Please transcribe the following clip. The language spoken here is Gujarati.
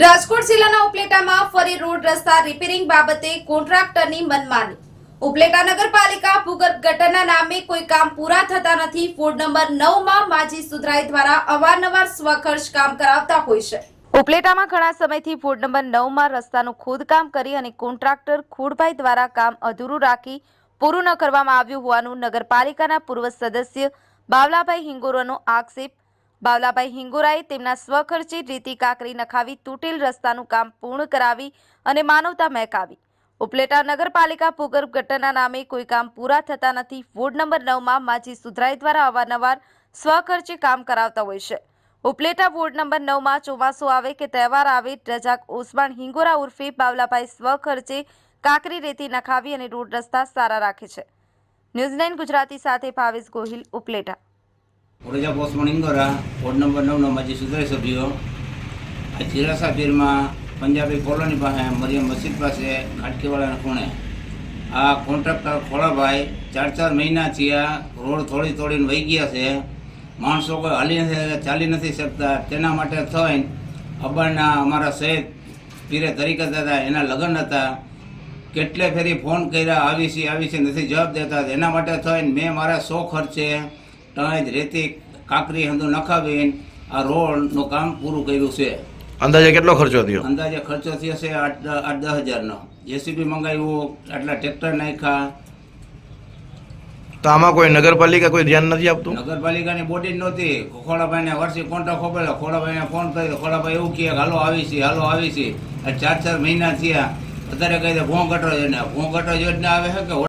રાજકોટ જિલ્લાના ઉપલેટામાં ફરી રોડ રસ્તા રિપેરિંગ બાબતે કોન્ટ્રાક્ટરની મનમાની. ઉપલેટા નગરપાલિકા ભૂગર્ભ ગટરના નામે કોઈ કામ પૂરા થતા નથી. ફોર્ડ નંબર નવમાં માજી સુધરાઈ દ્વારા અવારનવાર સ્વખર્ચ કામ કરાવતા હોય છે. ઉપલેટામાં ઘણા સમયથી ફોર્ડ નંબર નવમાં રસ્તાનું ખોદકામ કરી અને કોન્ટ્રાક્ટર ખોડભાઈ દ્વારા કામ અધૂરું રાખી પૂરું ન કરવામાં આવ્યું હોવાનું નગરપાલિકાના પૂર્વ સદસ્ય બાવલાભાઈ હિંગોરોનો આક્ષેપ બાવલાભાઈ હિંગોરાએ તેમના સ્વખર્ચે રેતી કાકરી નખાવી તૂટેલ રસ્તાનું કામ પૂર્ણ કરાવી અને માનવતા મહેકાવી. ઉપલેટા નગરપાલિકા ભૂગર્ભ ગટરના નામે કોઈ કામ પૂરા થતા નથી. વોર્ડ નંબર નવમાં માજી સુધરાઈ દ્વારા અવારનવાર સ્વખર્ચે કામ કરાવતા હોય છે. ઉપલેટા વોર્ડ નંબર નવમાં ચોમાસું આવે કે તહેવાર આવે રજાક ઓસમાણ હિંગોરા ઉર્ફે બાવલાભાઈ સ્વખર્ચે કાકરી રેતી નખાવી અને રોડ રસ્તા સારા રાખે છે. ન્યૂઝીલેન્ડ ગુજરાતી સાથે ભાવેશ ગોહિલ, ઉપલેટા. ઓરેજા પોસ્ટમાં ઇંગોરા, વોર્ડ નંબર નવનો માજી સુધારી સભ્યો. આ ચિરાસા પીરમાં પંજાબી કોલોની પાસે મરિયમ મસ્જિદ પાસે ખાટકીવાળાના ખૂણે. આ કોન્ટ્રાક્ટર ખોળાભાઈ ચાર ચાર મહિના થયા રોડ થોડી થોડીને વહી ગયા છે. માણસો કોઈ હાલી નથી ચાલી નથી શકતા. તેના માટે થઈને અબારના અમારા શહેર પીરે તરીકે હતા, એના લગ્ન હતા. કેટલે ફેરી ફોન કર્યા, આવી છે આવી છે, નથી જવાબ દેતા. એના માટે થઈને મેં મારા સો ખર્ચે ટણાઈ જ રેતી કાકરી હંધો નખાવીને આ રોડનું કામ પૂરું કર્યું છે. અંદાજે કેટલો ખર્ચો થયો? અંદાજે ખર્ચો થયો છે આઠ આઠ દસ હજારનો. જેસીબી મંગાવ્યું આટલા ટ્રેક્ટર નાખ્યા. તો આમાં કોઈ નગરપાલિકા કોઈ ધ્યાન નથી આપતું? નગરપાલિકાની બોડી નહોતી. ખોડાભાઈને વર્ષે કોન્ટ્રાક્ટ ખોપેલો. ખોડાભાઈને ફોન કર્યો. ખોડાભાઈ એવું કહે હાલો આવી છે હાલો આવી છે. આ ચાર ચાર મહિના થયા. અત્યારે કહે છે ભોં ગટરો જોઈને ભોં ગટરો યોજના આવે છે કે